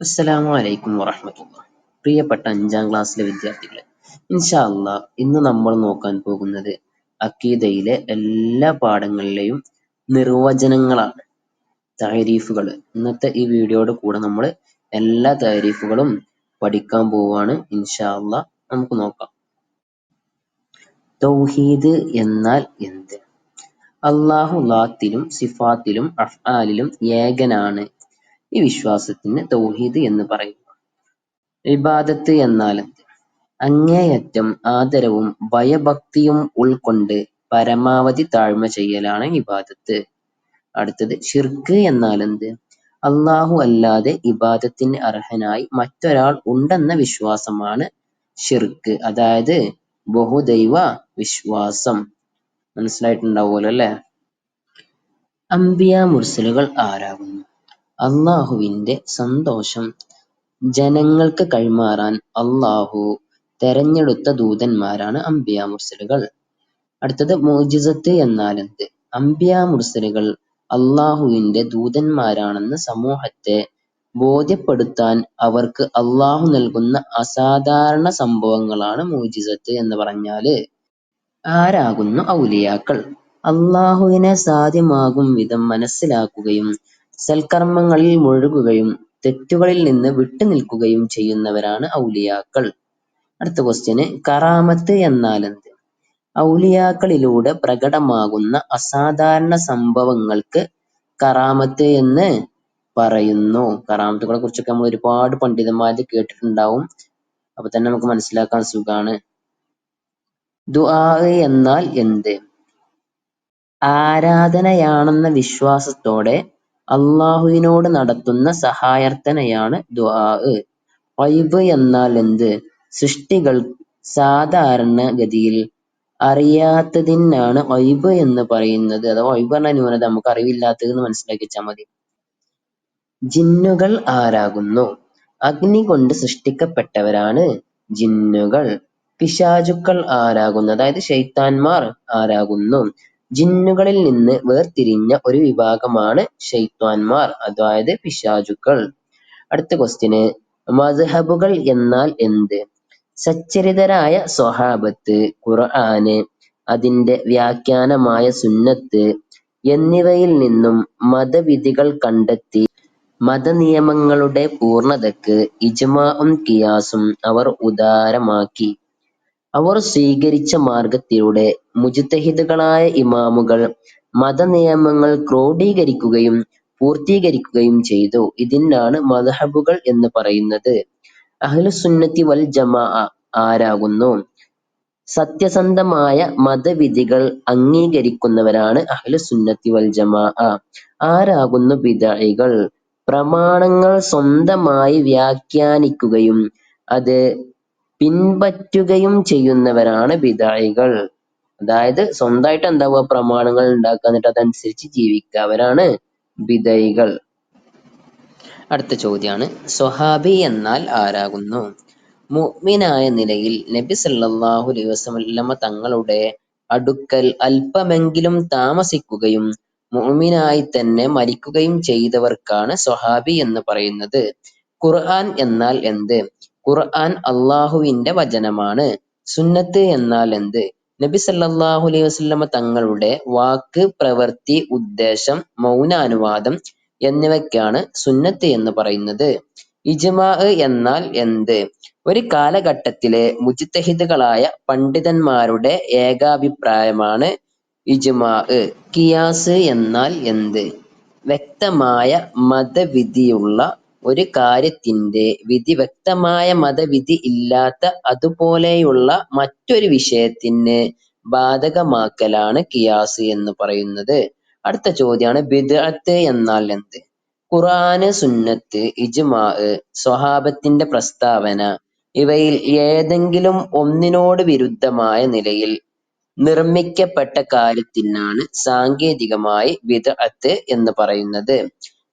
അസ്സലാമു അലൈക്കും വറഹ്മത്തുള്ളാഹി. പ്രിയപ്പെട്ട അഞ്ചാം ക്ലാസ്സിലെ വിദ്യാർത്ഥികളെ ഇൻഷാ അള്ളാ ഇന്ന് നമ്മൾ നോക്കാൻ പോകുന്നത് അക്കീദയിലെ എല്ലാ പാഠങ്ങളിലെയും നിർവചനങ്ങളാണ് താരീഫുകൾ ഇന്നത്തെ ഈ വീഡിയോയുടെ കൂടെ നമ്മൾ എല്ലാ താരീഫുകളും പഠിക്കാൻ പോവാണ് അള്ളാ നമുക്ക് നോക്കാം. തൗഹീദ് എന്നാൽ എന്ത്? അള്ളാഹു ലാത്തിലും സിഫാത്തിലും അഫ്ആലിലും ഏകനാണ്. ഈ വിശ്വാസത്തിന് തൗഹീദ് എന്ന് പറയുന്നു. ഇബാദത്ത് എന്നാൽ അങ്ങേയറ്റം ആദരവും ഭയഭക്തിയും ഉൾക്കൊണ്ട് പരമാവധി താഴ്മ ചെയ്യലാണ് ഇബാദത്ത്. അടുത്തത് ഷിർക്ക് എന്നാൽ എന്ത്? അള്ളാഹു അല്ലാതെ ഇബാദത്തിന് അർഹനായി മറ്റൊരാൾ ഉണ്ടെന്ന വിശ്വാസമാണ് ഷിർക്ക് അതായത് ബഹുദൈവ വിശ്വാസം. മനസ്സിലായിട്ടുണ്ടാവുമല്ലോ അല്ലേ? അംബിയ മുർസലുകൾ ആരാകുന്നു? അള്ളാഹുവിന്റെ സന്തോഷം ജനങ്ങൾക്ക് കൈമാറാൻ അള്ളാഹു തെരഞ്ഞെടുത്ത ദൂതന്മാരാണ് അംബിയ മുർസലുകൾ. അടുത്തത് മോജിസത്ത് എന്നാൽ എന്ത് അംബിയ മുർസലുകൾ അള്ളാഹുവിന്റെ ദൂതന്മാരാണെന്ന് സമൂഹത്തെ ബോധ്യപ്പെടുത്താൻ അവർക്ക് അള്ളാഹു നൽകുന്ന അസാധാരണ സംഭവങ്ങളാണ് മോജിസത്ത് എന്ന് പറഞ്ഞാൽ. ആരാകുന്നു ഔലിയാക്കൾ? അള്ളാഹുവിനെ സാധ്യമാകും വിധം മനസ്സിലാക്കുകയും സൽക്കർമ്മങ്ങളിൽ മുഴുകുകയും തെറ്റുകളിൽ നിന്ന് വിട്ടുനിൽക്കുകയും ചെയ്യുന്നവരാണ് ഔലിയാക്കൾ. അടുത്ത ക്വസ്റ്റ്യന് കറാമത്ത് എന്നാൽ എന്ത് ഔലിയാക്കളിലൂടെ പ്രകടമാകുന്ന അസാധാരണ സംഭവങ്ങൾക്ക് കറാമത്ത് എന്ന് പറയുന്നു. കറാമത്തുകളെ കുറിച്ചൊക്കെ നമ്മൾ ഒരുപാട് പണ്ഡിതന്മാര് കേട്ടിട്ടുണ്ടാവും. അപ്പൊ തന്നെ നമുക്ക് മനസ്സിലാക്കാൻ സുഖാണ്. ദുആ എന്നാൽ എന്ത്? ആരാധനയാണെന്ന വിശ്വാസത്തോടെ അള്ളാഹുവിനോട് നടത്തുന്ന സഹായാർത്ഥനയാണ് ദുആ. ഗൈബ് എന്നാൽ എന്ത്? സൃഷ്ടികൾ സാധാരണ ഗതിയിൽ അറിയാത്തതിനാണ് ഗൈബ് എന്ന് പറയുന്നത്. അഥവാ ഗൈബ് എന്ന ന്യൂനത നമുക്ക് അറിവില്ലാത്തത് എന്ന് മനസ്സിലാക്കി വെച്ചാൽ മതി. ജിന്നുകൾ ആരാകുന്നു? അഗ്നി കൊണ്ട് സൃഷ്ടിക്കപ്പെട്ടവരാണ് ജിന്നുകൾ. പിശാചുക്കൾ ആരാകുന്നു? അതായത് ശൈത്താന്മാർ ആരാകുന്നു? ജിന്നുകളിൽ നിന്ന് വേർതിരിഞ്ഞ ഒരു വിഭാഗമാണ് ഷെയ്ത്വാൻമാർ അതായത് പിശാചുക്കൾ. അടുത്ത question. മദ്ഹബുകൾ എന്നാൽ എന്ത്? സച്ചരിതരായ സ്വഹാബത്ത് ഖുർആന് അതിന്റെ വ്യാഖ്യാനമായ സുന്നത്ത് എന്നിവയിൽ നിന്നും മതവിധികൾ കണ്ടെത്തി മതനിയമങ്ങളുടെ പൂർണതക്ക് ഇജ്മാഉം ഖിയാസും അവർ ഉദാരമാക്കി. അവർ സ്വീകരിച്ച മാർഗത്തിലൂടെ മുജ്തഹിദുകളായ ഇമാമുകൾ മതനിയമങ്ങൾ ക്രോഡീകരിക്കുകയും പൂർത്തീകരിക്കുകയും ചെയ്തു. ഇതിനാണ് മദ്ഹബുകൾ എന്ന് പറയുന്നത്. അഹ്ലുസുന്നത്തി വൽ ജമാഅ ആരാകുന്നു? സത്യസന്ധമായ മതവിധികൾ അംഗീകരിക്കുന്നവരാണ് അഹ്ലുസുന്നത്തി വൽ ജമാഅ ആരാകുന്നു ബിദഅകൾ പ്രമാണങ്ങൾ സ്വന്തമായി വ്യാഖ്യാനിക്കുകയും അത് പിൻപറ്റുകയും ചെയ്യുന്നവരാണ് ബിദായികൾ അതായത് സ്വന്തമായിട്ട് എന്താവുക പ്രമാണങ്ങൾ ഉണ്ടാക്കുക എന്നിട്ട് അതനുസരിച്ച് ജീവിക്കുക. അവരാണ് അടുത്ത ചോദ്യമാണ് സ്വഹാബി എന്നാൽ ആരാകുന്നു? മുഅ്മിനായ നിലയിൽ നബി സല്ലല്ലാഹു അലൈഹി വസല്ലമ തങ്ങളുടെ അടുക്കൽ അല്പമെങ്കിലും താമസിക്കുകയും മുഅ്മിനായി തന്നെ മരിക്കുകയും ചെയ്തവർക്കാണ് സ്വഹാബി എന്ന് പറയുന്നത്. ഖുർആൻ എന്നാൽ എന്ത്? ഖുർആൻ അള്ളാഹുവിന്റെ വചനമാണ്. സുന്നത്ത് എന്നാൽ എന്ത്? നബി സല്ലല്ലാഹു അലൈഹി വസല്ലമ തങ്ങളുടെ വാക്ക് പ്രവൃത്തി ഉദ്ദേശം മൗനാനുവാദം എന്നിവയ്ക്കാണ് സുന്നത്ത് എന്ന് പറയുന്നത്. ഇജ്മാ എന്നാൽ എന്ത്? ഒരു കാലഘട്ടത്തിലെ മുജ്തഹിദുകളായ പണ്ഡിതന്മാരുടെ ഏകാഭിപ്രായമാണ് ഇജ്മാ. ഖിയാസ് എന്നാൽ എന്ത്? വ്യക്തമായ മതവിധിയുള്ള ഒരു കാര്യത്തിന്റെ വിധി വ്യക്തമായ മതവിധി ഇല്ലാത്ത അതുപോലെയുള്ള മറ്റൊരു വിഷയത്തിന് ബാധകമാക്കലാണ് ഖിയാസ് എന്ന് പറയുന്നത്. അടുത്ത ചോദ്യമാണ് ബിദ്അത്ത് എന്നാൽ എന്ത്? ഖുർആന് സുന്നത്ത് ഇജ്മാ സ്വഹാബത്തിന്റെ പ്രസ്താവന ഇവയിൽ ഏതെങ്കിലും ഒന്നിനോട് വിരുദ്ധമായ നിലയിൽ നിർമ്മിക്കപ്പെട്ട കാര്യത്തിനാണ് സാങ്കേതികമായി ബിദ്അത്ത് എന്ന് പറയുന്നത്.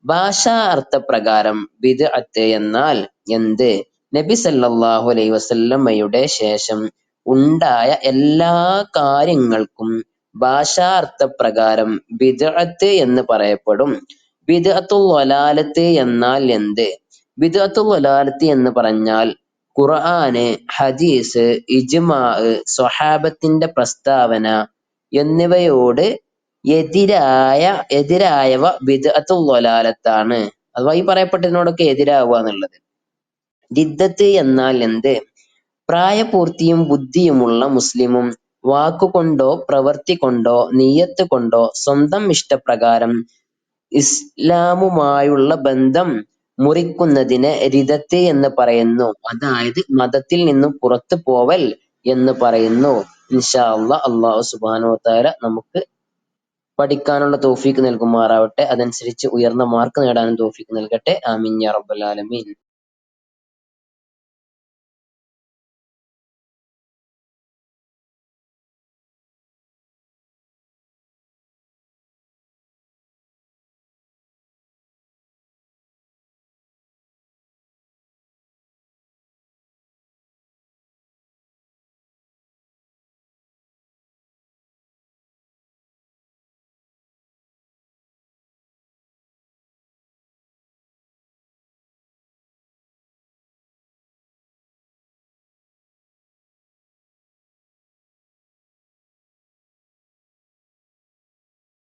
ഭാഷാ അർത്ഥപ്രകാരം ബിദ്അത്ത് എന്നാൽ എന്ത്? നബി സല്ലല്ലാഹു അലൈഹി വസല്ലമയുടെ ശേഷം ഉണ്ടായ എല്ലാ കാര്യങ്ങൾക്കും ഭാഷാർത്ഥപ്രകാരം ബിദ്അത്ത് എന്ന് പറയപ്പെടും. ബിദ്അത്തുൽ വലാലത്ത് എന്നാൽ എന്ത്? ബിദ്അത്തുൽ വലാലത്ത് എന്ന് പറഞ്ഞാൽ ഖുർആന് ഹദീസ് ഇജ്മാ സ്വഹാബത്തിന്റെ പ്രസ്താവന എന്നിവയോട് എതിരായ എതിരായവ ബിദ്അത്തു വലാലത്താണ് അഥവാ ഈ പറയപ്പെട്ടതിനോടൊക്കെ എതിരാവുക എന്നുള്ളത്. എന്നാൽ എന്ത്? പ്രായപൂർത്തിയും ബുദ്ധിയുമുള്ള മുസ്ലിമും വാക്കുകൊണ്ടോ പ്രവൃത്തി കൊണ്ടോ നിയ്യത്ത് കൊണ്ടോ സ്വന്തം ഇഷ്ടപ്രകാരം ഇസ്ലാമുമായുള്ള ബന്ധം മുറിക്കുന്നതിനെ രിദത്ത് എന്ന് പറയുന്നു. അതായത് മതത്തിൽ നിന്നും പുറത്തു പോവൽ എന്ന് പറയുന്നു. ഇൻഷാ അള്ളാഹ് അള്ളാഹു സുബ്ഹാനഹു വതആല നമുക്ക് പഠിക്കാനുള്ള തൗഫീക്ക് നൽകുമാറാവട്ടെ. അതനുസരിച്ച് ഉയർന്ന മാർക്ക് നേടാനും തൗഫീക്ക് നൽകട്ടെ. ആമീൻ യാ റബ്ബൽ ആലമീൻ.